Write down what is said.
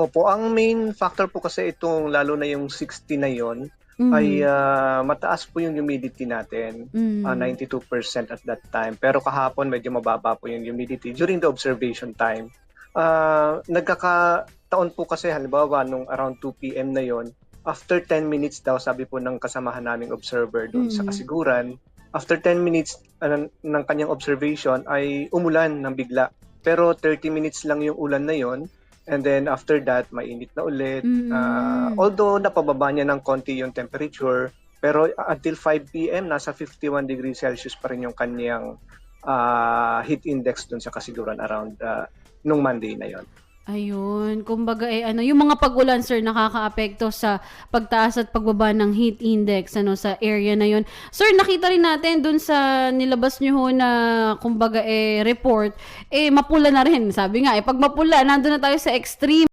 Opo, ang main factor po kasi itong lalo na yung 60 na yon Mhm. ay ah, mataas po yung humidity natin. Mhm. ah, 92% at that time. Pero kahapon medyo mababa po yung humidity during the observation time. Ah, nagkakataon po kasi halimbawa nung around 2 p.m. na yon after 10 minutes daw sabi po ng kasamahan naming observer doon sa Mhm. kasiguran, after 10 minutes ng, ng kanyang observation ay umulan ng bigla. Pero 30 minutes lang yung ulan na yon and then after that mainit na ulit. Mhm. Ah, although napababa niya ng konti yung temperature, pero until 5 p.m. nasa 51 degrees Celsius pa rin yung kanyang ah, heat index dun sa kasiguran around ah, nung Monday na yon. Ayun, kumbaga eh ano, yung mga pag-ulan sir nakakaapekto sa pagtaas at pagbaba ng heat index ano sa area na yun. Sir, nakita rin natin dun sa nilabas niyo ho na kumbaga eh report, eh mapula na rin. Sabi nga, eh pag mapula, nandun na tayo sa extreme